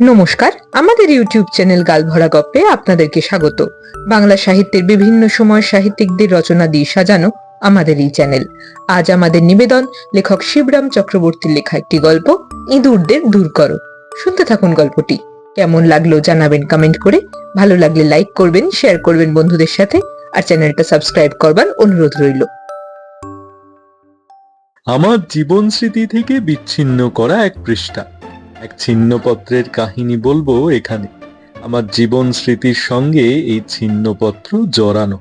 নমস্কার, আমাদের YouTube channel গালভরা গপ্পে আপনাদেরকে স্বাগত। বাংলা সাহিত্যের বিভিন্ন সময় সাহিত্যিকদের রচনা দিয়ে সাজানো আমাদের এই চ্যানেল। আজ আমাদের নিবেদন লেখক শিবরাম চক্রবর্তীর লেখা একটি গল্প, ইঁদুরদের দূর করো। শুনতে থাকুন গল্পটি। কেমন লাগল জানাবেন কমেন্ট করে। ভালো লাগলে লাইক করবেন, শেয়ার করবেন বন্ধুদের সাথে, আর চ্যানেলটা সাবস্ক্রাইব করবার অনুরোধ রইল। আমার জীবন স্মৃতি থেকে বিচ্ছিন্ন করা এক পৃষ্ঠা। এক ছিন্নপত্রের কাহিনী বলব এখানে। আমার জীবন স্মৃতির সঙ্গে এই ছিন্নপত্র জড়ানো।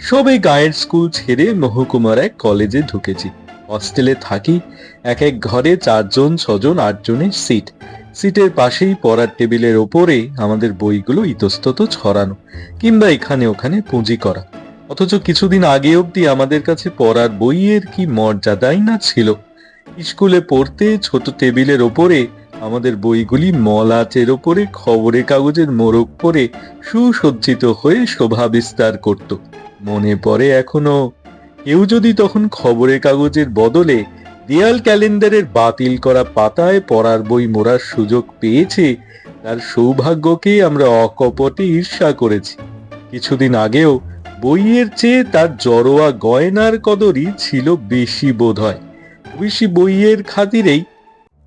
সবে গায়ের স্কুল ছেড়ে মহকুমার এক কলেজে ঢুকেছি। হস্টেলে থাকি, এক এক ঘরে চারজন, ছজন, আটজনের সিট। সিটের পাশেই পড়ার টেবিলের ওপরে আমাদের বইগুলো ইতস্তত ছড়ানো, কিংবা এখানে ওখানে পুঁজি করা। অথচ কিছুদিন আগে অবধি আমাদের কাছে পড়ার বইয়ের কি মর্যাদাই না ছিল। স্কুলে পড়তে ছোট টেবিলের ওপরে আমাদের বইগুলি মলাচের ওপরে, খবরের কাগজের মোড়ক পরে সুসজ্জিত হয়ে শোভা বিস্তার করত। মনে পড়ে এখনও, কেউ যদি তখন খবরের কাগজের বদলে দেয়াল ক্যালেন্ডারের বাতিল করা পাতায় পড়ার বই মোড়ার সুযোগ পেয়েছে, তার সৌভাগ্যকে আমরা অকপটে ঈর্ষা করেছি। কিছুদিন আগেও বইয়ের চেয়ে তার জড়োয়া গয়নার কদরই ছিল বেশি বোধ হয় বেশি বইয়ের খাতিরেই,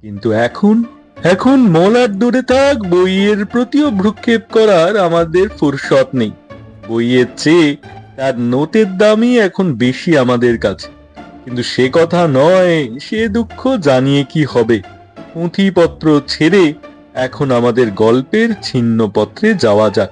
কিন্তু এখন এখন মলার দূরে থাক, বইয়ের প্রতিও ভ্রুক্ষেপ করার আমাদের ফুরসত নেই। বইয়ের চেয়ে তার নোটের দামই এখন বেশি আমাদের কাছে। কিন্তু সে কথা নয়, সে দুঃখ জানিয়ে কি হবে? পুঁথিপত্র ছেড়ে এখন আমাদের গল্পের ছিন্নপত্রে যাওয়া যাক।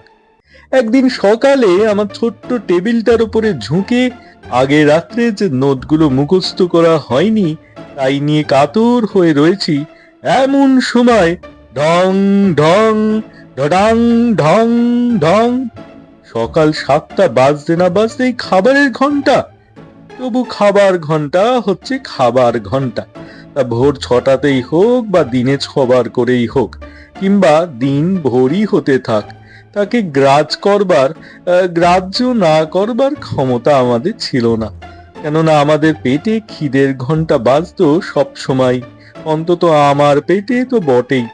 একদিন সকালে আমার ছোট্ট টেবিলটার উপরে ঝুঁকে আগে রাত্রে যে নোটগুলো মুখস্থ করা হয়নি, তাই নিয়ে কাতর হয়ে রয়েছি এমন সময় ঢং ঢং, ঢডাং, ঢং ঢং। সকাল সাতটা বাজতে না বাজতেই খাবারের ঘণ্টা তবু খাবার ঘণ্টা হচ্ছে খাবার ঘণ্টা তা ভোর ছটাতেই হোক বা দিনে ছবার করেই হোক, কিংবা দিন ভোরই হতে থাক, তাকে গ্রাজ করবার গ্রাহ্য না করবার ক্ষমতা আমাদের ছিল না। কেননা আমাদের পেটে খিদের ঘণ্টা বাজতো সব সময়। অন্তত আমার পেটে তো বটেই।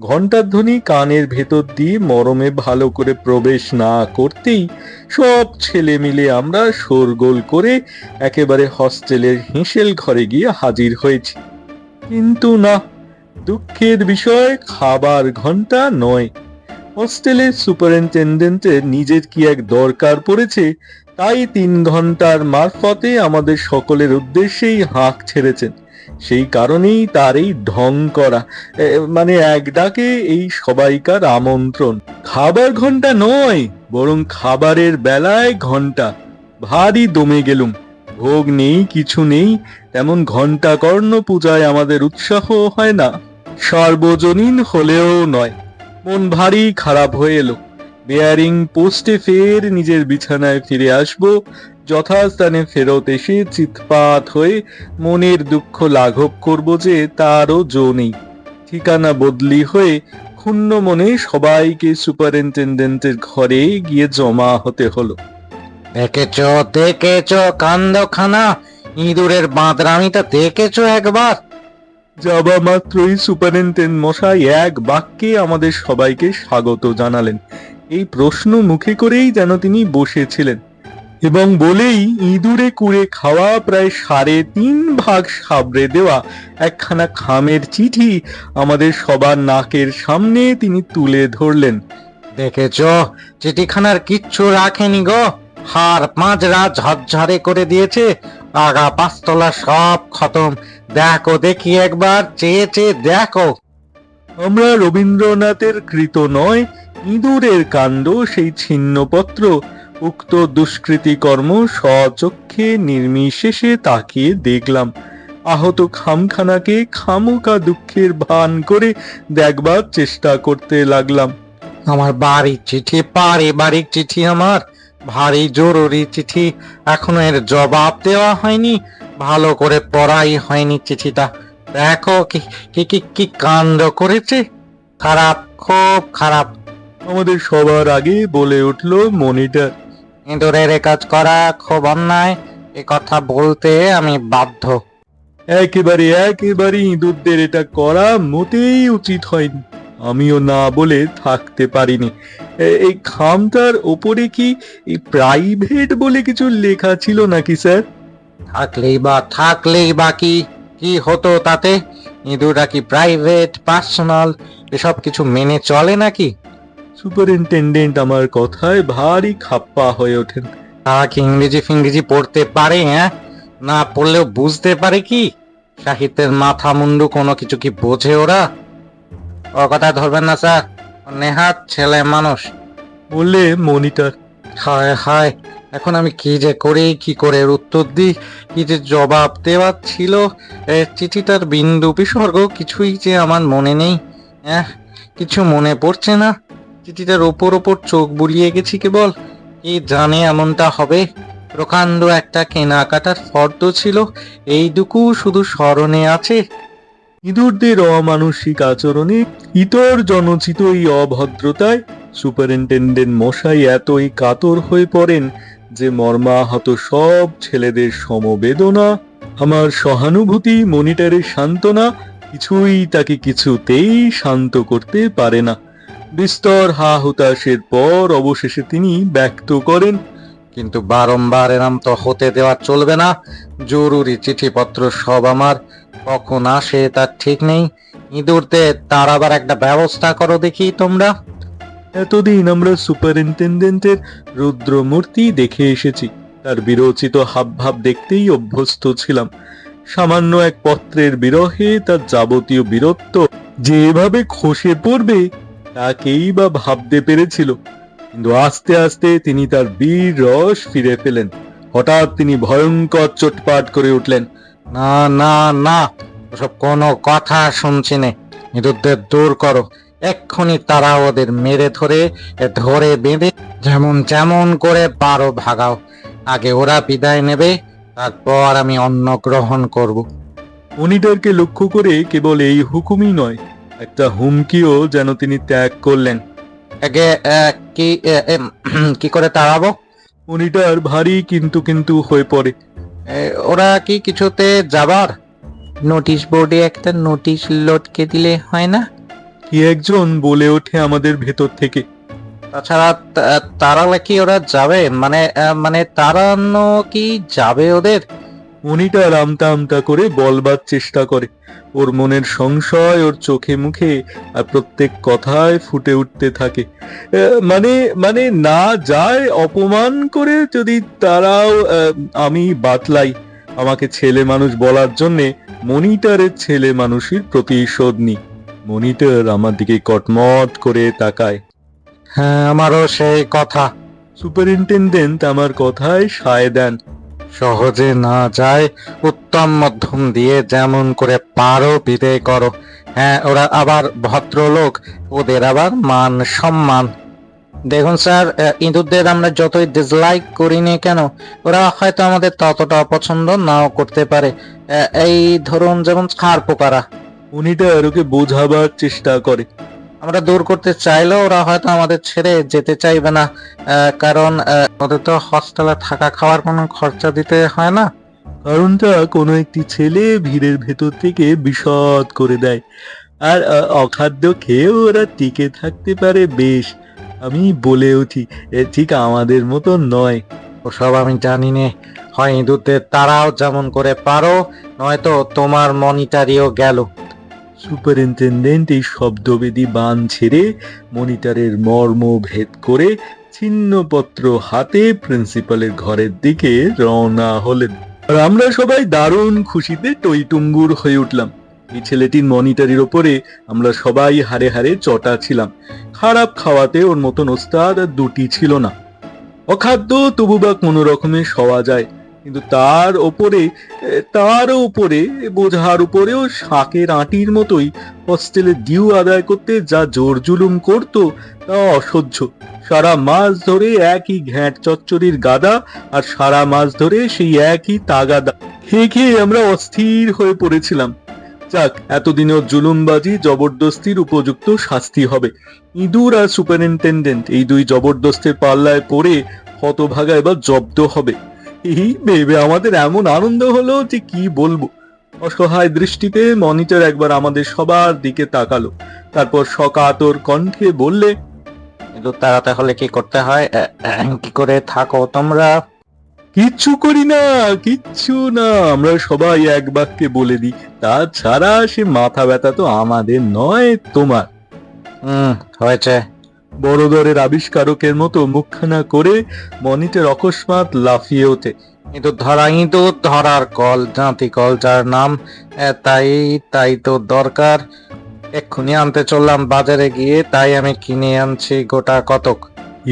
ঘণ্টার ধ্বনি কানের ভেতর দিয়ে মরমে ভালো করে প্রবেশ না করতেই সব ছেলে মিলে আমরা শোরগোল করে একেবারে হস্টেলের হেঁসেল ঘরে গিয়ে হাজির হয়েছি। কিন্তু না, দুঃখের বিষয় খাবার ঘণ্টা নয়। হোস্টেলের সুপারিনটেন্ডেন্টের নিজের কি এক দরকার পড়েছে, তাই তিন ঘণ্টার মারফতে আমাদের সকলের উদ্দেশ্যেই হাঁক ছেড়েছেন। সেই কারণেই তার এই ঢং করা। মানে এক ডাকে এই সবাইকার আমন্ত্রণ। খাবার ঘণ্টা নয়, বরং খাবারের বেলায় ঘণ্টা ভারী দমে গেলুম। ভোগ নেই, কিছু নেই, তেমন ঘণ্টা কর্ণ পূজায় আমাদের উৎসাহ হয় না। সর্বজনীন হলেও নয়, মন ভারী খারাপ হয়ে এলো। বেয়ারিং পোস্টে ফের নিজের বিছানায় ফিরে আসব যথাস্থানে ফেরত এসে চিৎপাত হয়ে মনের দুঃখ লাঘব করব যে তারও জো নেই। ঠিকানা বদলি হয়ে ক্ষুণ্ণ মনে সবাইকে সুপারিনটেন্ডেন্টের ঘরে গিয়ে জমা হতে হলো। দেখেছ দেখেছ কান্দখানা ইঁদুরের বাঁদরামিটা দেখেছ একবার? যাবা মাত্রই সুপারিনটেন্ডেন্ট মশাই এক বাক্যে আমাদের সবাইকে স্বাগত জানালেন। এই প্রশ্ন মুখে করেই যেন তিনি বসেছিলেন। এবং বলেই ইঁদুরে কুড়ে খাওয়া প্রায় সাড়ে তিন ভাগ সাবড়ে দেওয়া একখানা খামের চিঠি আমাদের সবার নাকের সামনে তিনি তুলে ধরলেন। দেখেছ চিঠিখানার কিচ্ছু রাখেনি গো। হার পাঁচরা ঝরঝরে করে দিয়েছে আগা পাঁচতলা সব খতম। দেখো দেখি একবার চেয়ে চেয়ে দেখো। আমরা রবীন্দ্রনাথের কৃত নয় ইঁদুরের কাণ্ড সেই ছিন্নপত্র উক্ত দুষ্কৃতি কর্ম স্বচক্ষে নির্মিশেষে তাকিয়ে দেখলাম। আহত খামখানাকে খামোকা দুঃখের ভান করে দেখবার চেষ্টা করতে লাগলাম। আমার বাড়ির চিঠি পারিবারিক চিঠি আমার। ভারী জরুরি চিঠি এখনও এর জবাব দেওয়া হয়নি। ভালো করে পড়াই হয়নি চিঠিটা। দেখো কি কি কি কি কাণ্ড করেছে? খারাপ খুব খারাপ। আমাদের সবার আগে বলে উঠল মনিটর ইঁদুরের কাজ করা খুব অন্যায় এ কথা বলতে আমি বাধ্য। একেবারে একেবারে ইঁদুরদের এটা করা মোটেই উচিত হয়নি। আমিও না বলে থাকতে পারিনি। এ- এই খামটার ওপরে কি এই প্রাইভেট বলে কিছু লেখা ছিল নাকি স্যার? থাকলেই বা থাকলেই বা কি? কি হতো তাতে? ইঁদুররা কি প্রাইভেট পার্সোনাল এসব কিছু মেনে চলে নাকি? সুপারিনটেন্ডেন্ট আমার কথায় ভারী খাপ্পা হয়ে ওঠেন। তারা কি ইংরেজি ফিংরেজি পড়তে পারে হ্যাঁ? না পড়লেও বুঝতে পারে কি? সাহিত্যের মাথা মুন্ডু কোনো কিছু কি বোঝে ওরা? ও কথা ধরবেন না স্যার। নেহাত ছেলে মানুষ। বললে মনিটর। হায় হায় এখন আমি কি যে করি কি করে উত্তর দিই? কি যে জবাব দেওয়ার ছিল? চিঠিটার বিন্দু বিসর্গ কিছুই যে আমার মনে নেই। হ্যাঁ কিছু মনে পড়ছে না। চিঠিটার ওপর ওপর চোখ বুলিয়ে গেছি কেবল কি জানে এমনটা হবে? প্রকাণ্ড একটা কেনাকাটার ফর্দ ছিল। এইটুকু শুধু স্মরণে আছে। ইঁদুরদের অমানসিক আচরণে ইতর জনচিত এই অভদ্রতায় সুপারিনটেন্ডেন্ট মশাই এতই কাতর হয়ে পড়েন যে মর্মাহত সব ছেলেদের সমবেদনা, আমার সহানুভূতি, মনিটরের সান্ত্বনা কিছুই তাকে কিছুতেই শান্ত করতে পারে না। বিস্তর হা হুতাশের পর অবশেষে তিনি ব্যক্ত করেন, কিন্তু বারংবার এরাম তো হতে দেওয়া চলবে না। জরুরি চিঠিপত্র সব আমার, কখন আসে তার ঠিক নেই। ইঁদুরতে তার আবার একটা ব্যবস্থা করো দেখি তোমরা। এতদিন আমরা সুপারিনটেন্ডেন্টের রুদ্রমূর্তি দেখে এসেছি। তার বিরচিত হাবভাব দেখতেই অভ্যস্ত ছিলাম। সামান্য এক পত্রের বিরহে তার যাবতীয় বীরত্ব যেভাবে খসে পড়বে তাকেই বা ভাবতে পেরেছিল। কিন্তু আস্তে আস্তে তিনি তার বীর রস ফিরে পেলেন। হঠাৎ তিনি ভয়ঙ্কর চোটপাট করে উঠলেন। না না না, ওসব কোনো কথা শুনছি নে। নিরুদ্ধের দূর করো। এক্ষুনি তারা ওদের মেরে ধরে ধরে বেঁধে যেমন যেমন করে পারো ভাগাও। আগে ওরা বিদায় নেবে, তারপর আমি অন্ন গ্রহণ করব। মনিটরকে লক্ষ্য করে কেবল এই হুকুমই নয় একটা হুমকিও যেন তিনি ত্যাগ করলেন। আহ, কি কি করে তাড়াবো? মনিটর ভারী কিন্তু কিন্তু হয়ে পড়ে। ওরা কি কিছুতে যাবার? নোটিশ বোর্ডে একটা নোটিশ লটকে দিলে হয় না? কি একজন বলে ওঠে আমাদের ভেতর থেকে। তাছাড়া তা- তাড়ালে কি ওরা যাবে? মানে মানে তাড়ানো কি যাবে ওদের? মনিটর আমতা আমতা করে বলবার চেষ্টা করে। ওর মনের সংশয় ওর চোখে মুখে আর প্রত্যেক কথায় ফুটে উঠতে থাকে। মানে মানে না যায় অপমান করে যদি তারাও আমি বাতলাই। আমাকে ছেলে মানুষ বলার জন্যে মনিটারের ছেলে মানুষের প্রতিশোধ নি মনিটর আমার দিকে কটমট করে তাকায়। হ্যাঁ আমারও সেই কথা। সুপারিনটেন্ডেন্ট আমার কথায় সায় দেন। সহজে না যায়, উত্তম মধ্যম দিয়ে যেমন করে পারো, বিদায় করো। হ্যাঁ ওরা আবার ভদ্রলোক, ওদের আবার মান সম্মান। দেখুন স্যার ইঁদুরদের আমরা যতই ডিসলাইক করি না কেন, ওরা হয়তো আমাদের ততটা অপছন্দ নাও করতে পারে। এই ধরুন যেমন খার পোকারা মনিটর ওকে বোঝাবার চেষ্টা করে। আমরা দূর করতে চাইলেও ওরা হয়তো আমাদের ছেড়ে যেতে চাইবে না কারণ ওদের তো হস্টেলে থাকা খাওয়ার কোনো খরচা দিতে হয় না। কারণটা কোনো একটি ছেলে ভিড়ের ভেতর থেকে বিশদ করে দেয়। আর অখাদ্য খেয়েও ওরা টিকে থাকতে পারে বেশ আমি বলে উঠি এ ঠিক আমাদের মতো নয়। ওসব আমি জানি নে হয় ইঁদুরদের তারাও যেমন করে পারো নয়তো তোমার মনিটারিও গেল। সুপারিনটেন্ডেন্ট এই শব্দবেদী বান ছেড়ে মনিটরের মর্ম ভেদ করে ছিন্নপত্র হাতে প্রিন্সিপালের ঘরের দিকে রওনা হলেন। আর আমরা সবাই দারুণ খুশিতে টইটুম্বুর হয়ে উঠলাম। এই ছেলেটির মনিটরের ওপরে আমরা সবাই হারে হারে চটা ছিলাম। খারাপ খাওয়াতে ওর মতন ওস্তাদ আর দুটি ছিল না। অখাদ্য তবু বা কোনো রকমে সওয়া যায়। কিন্তু তার ওপরে তার উপরে বোঝার উপরেও শাকের আঁটির মতোই হোস্টেলে ডিউ আদায় করতে যা জোর জুলুম করতো, তা অসহ্য। সারা মাস ধরে একই ঘ্যাঁট চচ্চড়ির গাদা আর সারা মাস ধরে সেই একই তাগাদা। খেয়ে খেয়ে আমরা অস্থির হয়ে পড়েছিলাম। যাক, এতদিনেও জুলুমবাজি জবরদস্তির উপযুক্ত শাস্তি হবে। ইঁদুর আর সুপারিনটেন্ডেন্ট এই দুই জবরদস্তের পাল্লায় পড়ে হতভাগা এবার জব্দ হবে। এই ভেবে আমাদের এমন আনন্দ হলো যে কি বলব? অসহায় দৃষ্টিতে মনিটর একবার আমাদের সবার দিকে তাকালো। তারপর সকাতর কণ্ঠে বললে কিন্তু তারা তাহলে কি করতে হয়? কি করে থাকো তোমরা? কিচ্ছু করি না কিচ্ছু না আমরা সবাই এক বাক্যে বলে দিই। তাছাড়া সে মাথা ব্যথা তো আমাদের নয় তোমার। হুম হয়েছে। বড় দরের আবিষ্কারকের মতো মুখখানা করে মনিটের অকস্মাৎ লাফিয়ে ওঠে। কিন্তু ধরা ইঁদুর ধরার কল জাতি কল যার নাম তাই তাই তো দরকার। এক্ষুনি আনতে চললাম বাজারে গিয়ে তাই আমি কিনে আনছি গোটা কতক।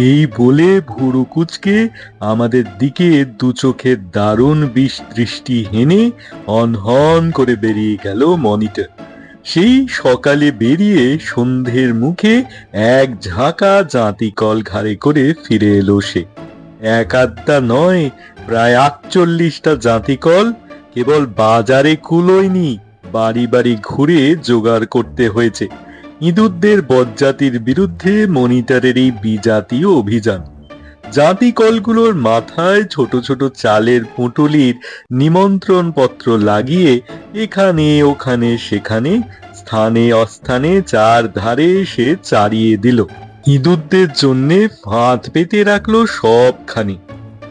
এই বলে ভুরু কুচকে আমাদের দিকে দু চোখে দারুণ বিষ দৃষ্টি হেনে অনহন করে বেরিয়ে গেল মনিটর। সেই সকালে বেরিয়ে সন্ধ্যের মুখে এক ঝাঁকা জাঁতি কল ঘাড়ে করে ফিরে এলো সে। এক আধটা নয়, প্রায় আটচল্লিশটা জাঁতি কল কেবল বাজারে কুলোয়নি, বাড়ি বাড়ি ঘুরে জোগাড় করতে হয়েছে। ইঁদুরদের বজ্জাতির বিরুদ্ধে মনিটারের এই বিজাতীয় অভিযান জাতি কলগুলোর মাথায় ছোট ছোট চালের পুঁটুলির নিমন্ত্রণ পত্র লাগিয়ে এখানে, ওখানে, সেখানে, স্থানে, অস্থানে চার ধারে সে চারিয়ে দিল। ইঁদুরদের জন্যে ফাঁদ পেতে রাখল সবখানে।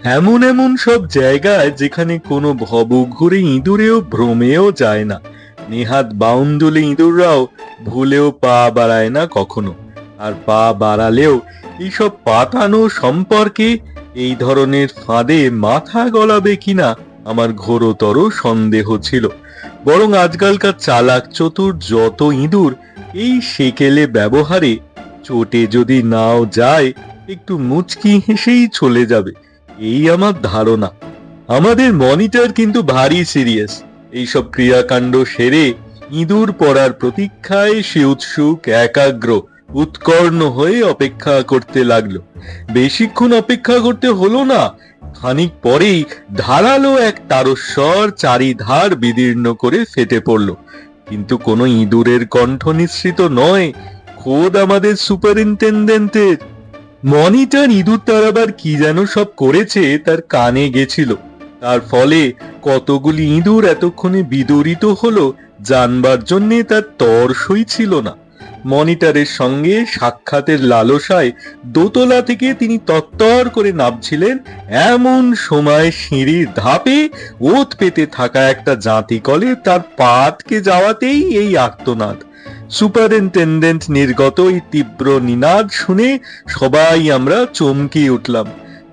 এমন এমন সব জায়গায় যেখানে কোনো ভব ঘুরে ইঁদুরেও ভ্রমেও যায় না। নেহাত বাউন্ডুলে ইঁদুররাও ভুলেও পা বাড়ায় না কখনো। আর পা বাড়ালেও এইসব পাতানো সম্পর্কে এই ধরনের ফাঁদে মাথা গলাবে কিনা আমার ঘোরতর সন্দেহ ছিল। বরং আজকালকার চালাক চতুর যত ইঁদুর, এই সেকেলে ব্যবহারে চোটে যদি নাও যায়, একটু মুচকি হেসেই চলে যাবে। এই আমার ধারণা। আমাদের মনিটর কিন্তু ভারী সিরিয়াস। এইসব ক্রিয়াকাণ্ড সেরে ইঁদুর পড়ার প্রতীক্ষায় সে উৎসুক, একাগ্র উৎকর্ণ হয়ে অপেক্ষা করতে লাগল। বেশিক্ষণ অপেক্ষা করতে হলো না, খানিক পরেই ধারালো এক তারস্বর চারিধার বিদীর্ণ করে ফেটে পড়ল। কিন্তু কোনো ইঁদুরের কণ্ঠ নিঃসৃত নয়, খোদ আমাদের সুপারিনটেন্ডেন্টের। মনিটর ইঁদুর তার আবার কি যেন সব করেছে, তার কানে গেছিল। তার ফলে কতগুলি ইঁদুর এতক্ষণে বিদরিত হলো, জানবার জন্যে তার তর্সই ছিল না। মনিটরের সঙ্গে সাক্ষাতের লালসায় দোতলা থেকে তিনি তত্তর করে নামছিলেন এমন সময় সিঁড়ির ধাপে ওত পেতে থাকা একটা জাঁতি কলে তার পাতকে যাওয়াতেই এই আত্মনাদ সুপারিনটেন্ডেন্ট নির্গত এই তীব্র নিনাদ শুনে সবাই আমরা চমকে উঠলাম।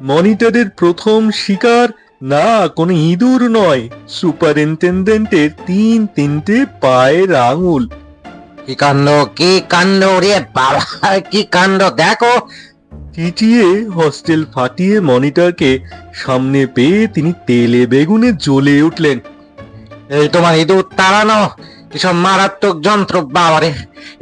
মনিটরের প্রথম শিকার না, কোনো ইঁদুর নয়। সুপারিনটেন্ডেন্টের তিন তিনটে পায়ের আঙুল কি কাণ্ড কি কাণ্ড রে বাবা কি কাণ্ড দেখো। চিটিয়ে হস্টেল ফাটিয়ে মনিটরকে সামনে পেয়ে তিনি তেলে বেগুনে জ্বলে উঠলেন। এই তোমার ইঁদুর তাড়ানো এসব মারাত্মক যন্ত্র বাবারে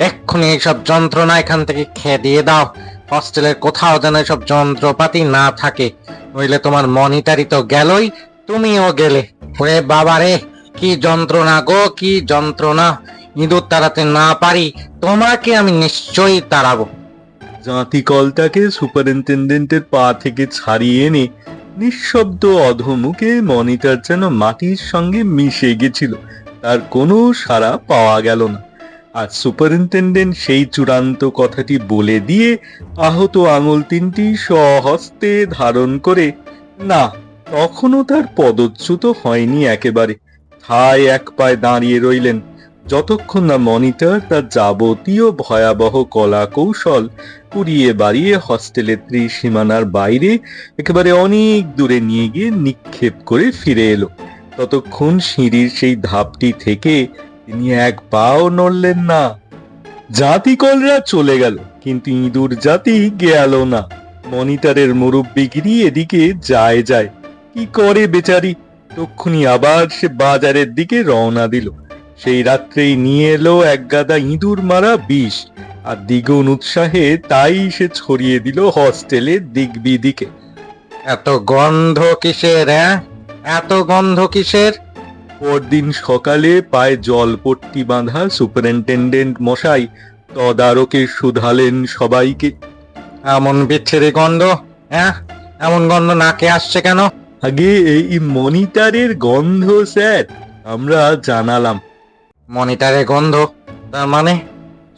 এক্ষুনি এইসব যন্ত্রণা এখান থেকে খেয়ে দিয়ে দাও। হস্টেলের কোথাও যেন এসব যন্ত্রপাতি না থাকে। নইলে তোমার মনিটারি তো গেলই তুমিও গেলে। ওরে বাবারে কি যন্ত্রণা গো কি যন্ত্রণা। ইঁদুর তাড়াতে না পারি, তোমাকে আমি নিশ্চয়ই তাড়াবো। জাঁতি কলটাকে সুপারিনটেন্ডেন্টের পা থেকে ছাড়িয়ে এনে নিঃশব্দ অধমুখে মনিটর যেন মাটির সঙ্গে মিশে গেছিল, তার কোনো সাড়া পাওয়া গেল না। আর সুপারিনটেন্ডেন্ট সেই চূড়ান্ত কথাটি বলে দিয়ে আহত আঙুল তিনটি সহস্তে ধারণ করে, না, তখনও তার পদচ্যুত হয়নি একেবারে। ঠায় এক পায়ে দাঁড়িয়ে রইলেন যতক্ষণ না মনিটর তার যাবতীয় ভয়াবহ কলা কৌশল কুড়িয়ে বাড়িয়ে হস্টেলের ত্রিসীমানার বাইরে একেবারে অনেক দূরে নিয়ে গিয়ে নিক্ষেপ করে ফিরে এলো। ততক্ষণ সিঁড়ির সেই ধাপটি থেকে তিনি এক পাও নড়লেন না। জাতিকলরা চলে গেল, কিন্তু ইঁদুর জাতি গেল না। মনিটরের মুরব্বিগিরি এদিকে যায় যায়, কি করে বেচারি? তক্ষুনি আবার সে বাজারের দিকে রওনা দিল। সেই রাত্রেই নিয়ে এলো এক গাদা ইঁদুর মারা বিষ। আর দ্বিগুণ উৎসাহে তাই সে ছড়িয়ে দিল হস্টেলের দিক বিদিকে এত গন্ধ কিসের হ্যাঁ এত গন্ধ কিসের? পরদিন সকালে পায়ে জলপট্টি বাঁধা সুপারিনটেন্ডেন্ট মশাই তদারকে শুধালেন সবাইকে। এমন বিচ্ছিরি গন্ধ হ্যাঁ এমন গন্ধ নাকে আসছে কেন? আগে এই মনিটারের গন্ধ স্যার আমরা জানালাম। মনিটারে গন্ধ তার মানে?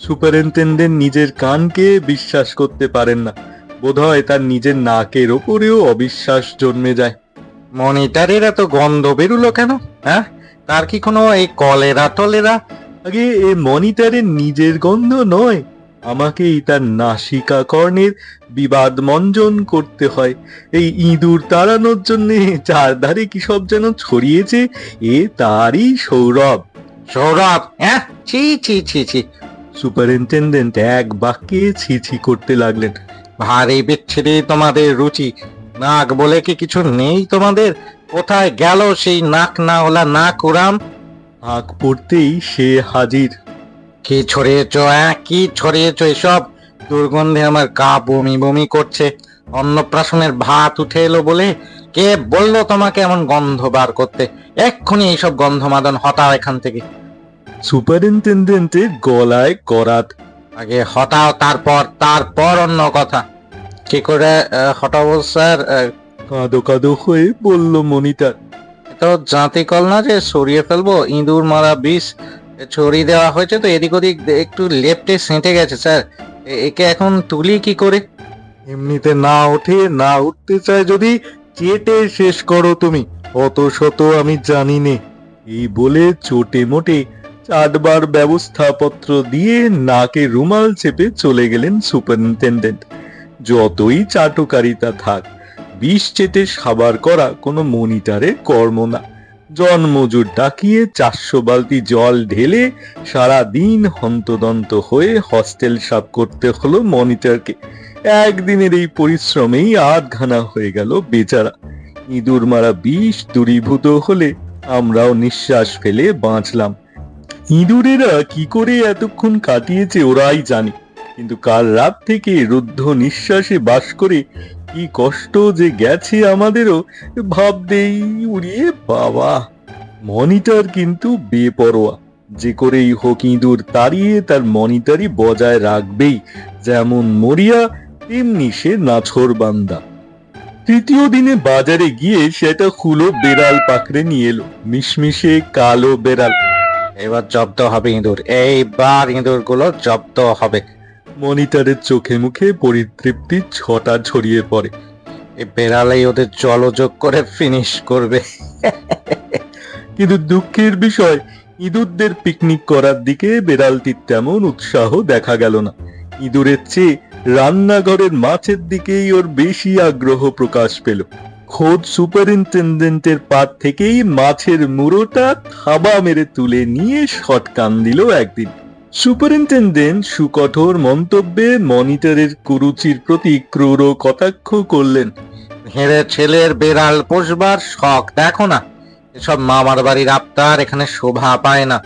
সুপারিনটেন্ডেন্ট নিজের কানকে বিশ্বাস করতে পারেন না। বোধহয় তার নিজের নাকের ওপরেও অবিশ্বাস জন্মে যায়। মনিটারের এত গন্ধ বেরুলো কেন? হ্যাঁ? তার কি কোনো এই কলেরা টলেরা? আগে এ মনিটারের নিজের গন্ধ নয় আমাকেই তার নাসিকা কর্ণের বিবাদ মঞ্জন করতে হয়। এই ইঁদুর তাড়ানোর জন্য চারধারে কি সব যেন ছড়িয়েছে এ তারই সৌরভ। সৌরভ হ্যাঁ? ছি ছি ছি ছি। সুপারিনটেন্ডেন্ট এক বাক্যে ছি ছি করতে লাগলেন। ভারী বিচ্ছিরি তোমাদের রুচি। নাক বলে কি কিছু নেই তোমাদের? কোথায় গেল সেই নাক না ওলা নাক উড়াম? আঁক পড়তেই সে হাজির। কি ছড়িয়েছ হ্যাঁ? কি ছড়িয়েছ এসব? দুর্গন্ধে আমার গা বমি বমি করছে। অন্নপ্রাশনের ভাত উঠে এলো বলে কে বলল তোমাকে এমন গন্ধ বার করতে? এক্ষুনি এইসব গন্ধ মাদন হটাও এখান থেকে। সুপারিনটেন্ডেন্টের গলায় করাত আগে হটাও তারপর তারপর অন্য কথা। কি করে হটাবো স্যার? কাঁদো কাঁদো হয়ে বলল মনিটার। তো জাঁতি কল না যে সরিয়ে ফেলব ইঁদুর মারা বিষ ছড়িয়ে দেওয়া হয়েছে তো এদিক ওদিক একটু লেফটে সেঁটে গেছে স্যার। একে এখন তুলি কি করে? এমনিতে না ওঠে না উঠতে চায় যদি চেটে শেষ করো তুমি। অত শত আমি জানি নে। এই বলে চোটে মোটে চাটবার ব্যবস্থাপত্র দিয়ে নাকে রুমাল চেপে চলে গেলেন সুপারিনটেন্ডেন্ট। যতই চাটকারিতা থাক, বিষ চেটে সাবার করা কোনো মনিটারের কর্ম না। জন্মজুর ডাকিয়ে চারশো বালতি জল ঢেলে সারা দিন হন্তদন্ত হয়ে হস্টেল সাফ করতে হলো মনিটরকে। একদিনের এই পরিশ্রমেই আধখানা হয়ে গেল বেচারা। ইঁদুর মারা বিষ দূরীভূত হলে আমরাও নিঃশ্বাস ফেলে বাঁচলাম। ইঁদুরেরা কি করে এতক্ষণ কাটিয়েছে ওরাই জানে। কিন্তু কাল রাত থেকে রুদ্ধ নিঃশ্বাসে বাস করে কি কষ্ট যে গেছে আমাদেরও ভাবতেই উড়িয়ে বাবা। মনিটর কিন্তু বেপরোয়া। যে করেই হোক ইঁদুর তাড়িয়ে তার মনিটরই বজায় রাখবেই। যেমন মরিয়া, তেমনি সে নাছর বান্দা তৃতীয় দিনে বাজারে গিয়ে সেটা খুলো বেড়াল পাকড়ে নিয়ে এলো। মিশমিশে কালো বেড়াল। এবার জব্দ হবে ইঁদুর। এইবার ইঁদুরগুলো জব্দ হবে। মনিটরের চোখে মুখে পরিতৃপ্তি ছটা ছড়িয়ে পড়ে। এই বেড়ালেই ওদের জলযোগ করে ফিনিশ করবে। কিন্তু দুঃখের বিষয় ইঁদুরদের পিকনিক করার দিকে বেড়ালটির তেমন উৎসাহ দেখা গেল না। ইঁদুরের চেয়ে রান্নাঘরের মাছের দিকেই ওর বেশি আগ্রহ প্রকাশ পেল। খোদ সুপারিনটেন্ডেন্টের পাত থেকেই মাছের মুড়োটা থাবা মেরে তুলে নিয়ে শটকান দিল একদিন। সুপারিনটেন্ডেন্ট সুকঠোর মন্তব্যে মনিটরের কুরুচির প্রতি ক্রূর কটাক্ষ করলেন। হেরে ছেলের বেড়াল পোষবার শখ দেখো না এসব মামার বাড়ির আবতার এখানে শোভা পায় না।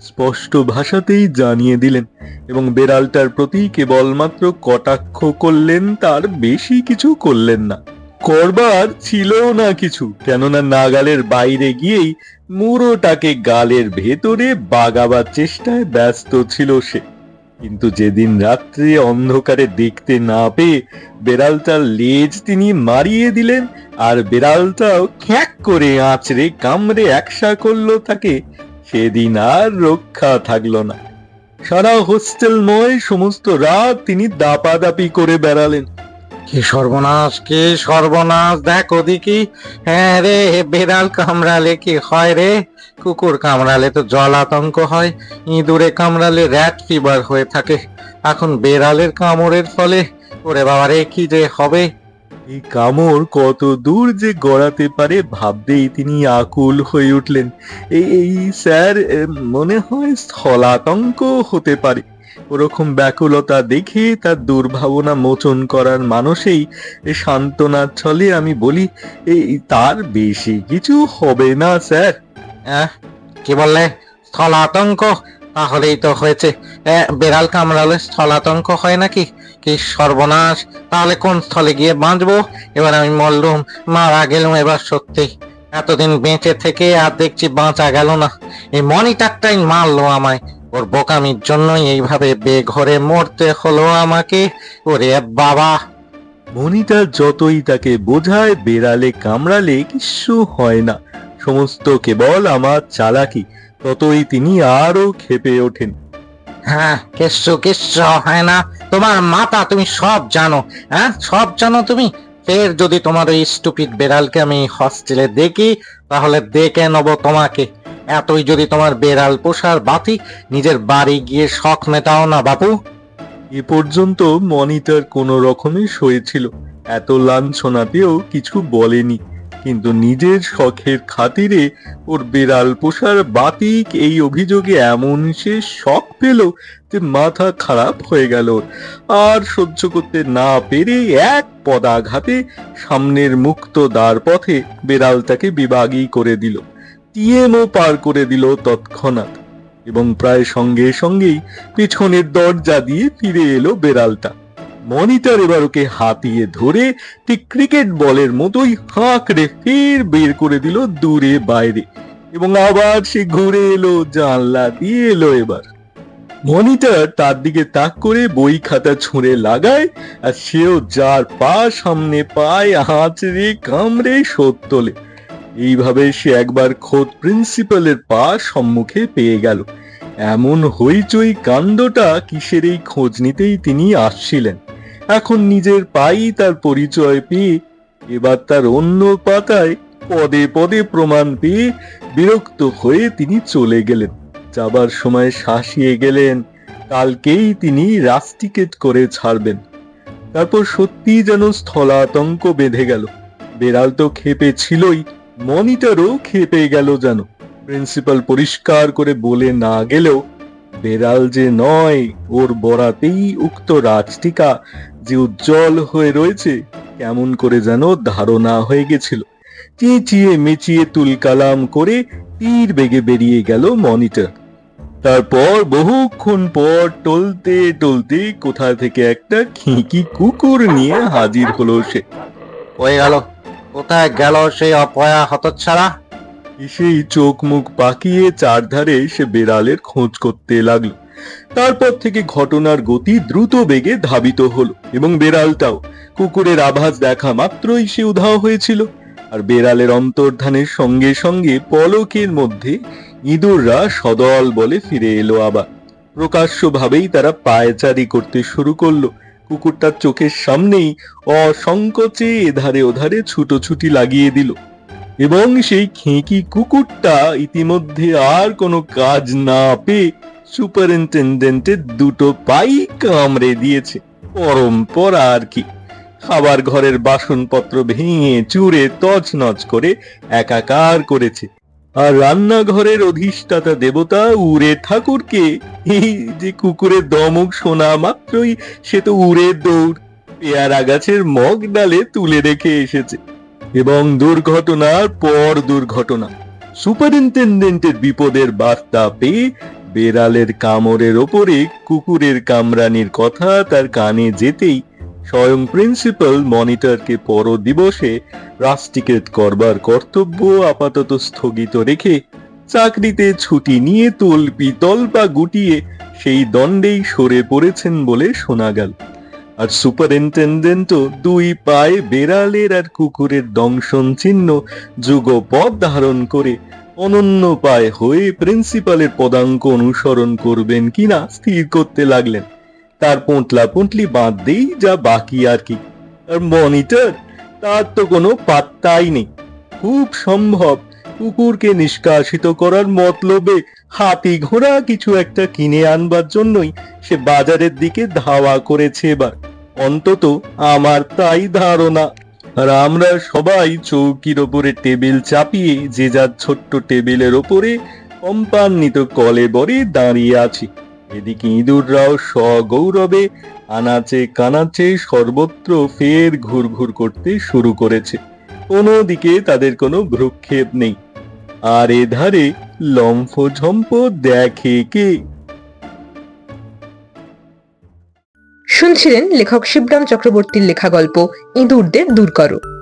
স্পষ্ট ভাষাতেই জানিয়ে দিলেন এবং বেড়ালটার প্রতি কেবলমাত্র কটাক্ষ করলেন তার বেশি কিছু করলেন না। করবার ছিল না কিছু, কেননা নাগালের বাইরে গিয়েই মুড়োটাকে গালের ভেতরে বাগাবার চেষ্টায় ব্যস্ত ছিল সে। কিন্তু যেদিন রাত্রে অন্ধকারে দেখতে না পেয়ে বেড়ালটার লেজ তিনি মারিয়ে দিলেন আর বেড়ালটাও খ্যাক করে আঁচড়ে কামড়ে একসা করল তাকে, সেদিন আর রক্ষা থাকল না। সারা হোস্টেলময় সমস্ত রাত তিনি দাপাদাপি করে বেড়ালেন। কি সর্বনাশ কি সর্বনাশ? দেখ ওদিকে হ্যাঁ রে, বেড়াল কামড়ালে কি হয় রে? কুকুর কামড়ালে তো জল আতঙ্ক হয়। ইঁদুরে কামড়ালে র্যাট ফিভার হয়ে থাকে। এখন বেড়ালের কামড়ের ফলে ওরে বাবা রে, কি যে হবে? এই কামড় কত দূর যে গড়াতে পারে ভাবতেই তিনি আকুল হয়ে উঠলেন। এই স্যার মনে হয় স্থলাতঙ্ক হতে পারে। ওরকম ব্যাকুলতা দেখে তার দুর্ভাবনা মোচন করার মানুষেই সান্ত্বনার ছলে আমি বলি এই তার বেশি কিছু হবে না, স্যার। কি বললে? স্থলাতঙ্ক? তাহলেই তো হয়েছে। বেড়াল কামড়ালে স্থলাতঙ্ক হয় নাকি? কি সর্বনাশ! তাহলে কোন স্থলে গিয়ে বাঁচবো? এবার আমি মরলুম, মারা গেলুম এবার সত্যি। এতদিন বেঁচে থেকে আর দেখছি বাঁচা গেল না। এই মনিটারটাই মারলো আমায়। ওর বোকামির জন্যই এইভাবে বেঘরে মরতে হলো আমাকে। ওরে বাবা। মনিটার যতই তাকে বোঝায় বেড়ালে কামড়ালে কিছু হয় না। সমস্ত কেবল আমার চালাকি ততই তিনি আরও খেপে ওঠেন। হ্যাঁ কিচ্ছু কিচ্ছু হয় না। তোমার মাতা তুমি সব জানো হ্যাঁ? সব জানো তুমি? ফের যদি তোমার ওই স্টুপিড বেড়ালকে আমি হস্টেলে দেখি তাহলে দেখে নেব তোমাকে। এতই যদি তোমার বেড়াল পোষার বাতি, নিজের বাড়ি গিয়ে শখ মেটাও না, বাপু। এ পর্যন্ত মনিটর কোনো রকমে সয়েছিল এত লাঞ্ছনাতেও কিছু বলেনি। কিন্তু নিজের শখের খাতিরে ওর বেড়াল পোষার বাতিক এই অভিযোগে এমন সে শখ পেল যে মাথা খারাপ হয়ে গেল। আর সহ্য করতে না পেরে এক পদাঘাতে সামনের মুক্ত দ্বার পথে বেড়ালটাকে বিভাগী করে দিল। টিএমও পার করে দিল তৎক্ষণাৎ এবং প্রায় সঙ্গে সঙ্গেই পেছনের দরজা দিয়ে ফিরে এলো বেড়ালটা। মনিটর এবার ওকে হাতিয়ে ধরে ঠিক ক্রিকেট বলের মতোই হাঁকড়ে ফের বের করে দিল দূরে বাইরে এবং আবার সে ঘুরে এলো, জানলা দিয়ে এলো এবার। মনিটর তার দিকে তাক করে বই খাতা ছুঁড়ে লাগায় আর সেও যার পা সামনে পায় হাঁচড়ে কামড়ে শোধ তোলে। এইভাবে সে একবার খোদ প্রিন্সিপালের পা সম্মুখে পেয়ে গেল। এমন হইচই কাণ্ডটা কিসের এই খোঁজ নিতেই তিনি আসছিলেন। এখন নিজের পাই তার পরিচয় পেয়ে, এবার তার অন্য পাতায় পদে পদে প্রমাণ পেয়ে বিরক্ত হয়ে তিনি চলে গেলেন। যাবার সময় শাসিয়ে গেলেন, কালকেই তিনি রাস্টিকেট করে ছাড়বেন। তারপর সত্যি যেন স্থলাতঙ্ক বেঁধে গেল। বেড়াল তো খেপে ছিলই মনিটরও খেপে গেল যেন। প্রিন্সিপাল পরিষ্কার করে বলে না গেলেও বেড়াল যে নয়, ওর বরাতেই উক্ত রাজটিকা যে উজ্জ্বল হয়ে রয়েছে, কেমন করে যেন ধারণা হয়ে গেছিল। চেঁচিয়ে মেচিয়ে তুলকালাম করে তীর বেগে বেরিয়ে গেল মনিটর। তারপর বহুক্ষণ পর টলতে টলতে কোথা থেকে একটা খিঁকি কুকুর নিয়ে হাজির হলো সে। হয়ে গেল। কোথায় গেল সেই অপয়া হতচ্ছাড়া? সেই চোখ মুখ পাকিয়ে চারধারে সে বেড়ালের খোঁজ করতে লাগল। তারপর থেকে ঘটনার গতি দ্রুত বেগে ধাবিত হলো এবং বেড়ালটাও। কুকুরের আভাস দেখা মাত্রই সে উধাও হয়েছিল। আর বেড়ালের অন্তর্ধানের সঙ্গে সঙ্গে পলকের মধ্যে ইঁদুররা সদল বলে ফিরে এলো আবার। প্রকাশ্যভাবেই তারা পায়চারি করতে শুরু করল। কুকুরটার চোখের সামনেই অসংকোচে এধারে ওধারে ছুটোছুটি লাগিয়ে দিল। এবং সেই খেঁকি কুকুরটা ইতিমধ্যে আর কোনো কাজ না পেয়ে সুপারিনটেন্ডেন্টের দুটো পাই কামড়ে দিয়েছে। পরম্পরা আর কি। খাবার ঘরের বাসনপত্র ভেঙে চুরে তছনছ করে একাকার করেছে। আর রান্নাঘরের অধিষ্ঠাতা দেবতা উড়ে ঠাকুরকে। এই যে কুকুরের দমক শোনা মাত্রই, সে তো উড়ে দৌড়। পেয়ারা গাছের মগ ডালে তুলে রেখে এসেছে। এবং দুর্ঘটনার পর দুর্ঘটনা। সুপারিনটেন্ডেন্টের বিপদের বার্তা পেয়ে বেড়ালের কামড়ের ওপরে কুকুরের কামরানির কথা তার কানে যেতেই স্বয়ং প্রিন্সিপাল মনিটরকে পর দিবসে রাস্টিকেট করবার কর্তব্য আপাতত স্থগিত রেখে চাকরিতে ছুটি নিয়ে তল্পি তল্পা গুটিয়ে সেই দণ্ডেই সরে পড়েছেন বলে শোনা গেল। আর সুপারিনটেন্ডেন্টও দুই পায়ে বেড়ালের আর কুকুরের দংশন চিহ্ন যুগপথ ধারণ করে অনন্য পায়ে হয়ে প্রিন্সিপালের পদাঙ্ক অনুসরণ করবেন কিনা স্থির করতে লাগলেন। তার পোঁটলা পুঁটলি বাঁধতেই যা বাকি আর কি। আর মনিটর, তার তো কোনো পাত্তাই নেই। খুব সম্ভব, কুকুরকে নিষ্কাশিত করার মতলবে হাতি ঘোড়া কিছু একটা কিনে আনবার জন্যই সে বাজারের দিকে ধাওয়া করেছে এবার। অন্তত আমার তাই ধারণা। আর আমরা সবাই চৌকির ওপরে টেবিল চাপিয়ে যে যার ছোট্ট টেবিলের ওপরে কম্পান্বিত কলে বরে দাঁড়িয়ে আছি। এদিকে ইঁদুররাও সগৌরবে আনাচে কানাচে সর্বত্র ফের ঘুরঘুর করতে শুরু করেছে। কোনো দিকে তাদের কোনো ভ্রুক্ষেপ নেই। আর এধারে লম্ফঝম্প দেখে কে? শুনছিলেন লেখক শিবরাম চক্রবর্তীর লেখা গল্প ইঁদুরদের দূর করো।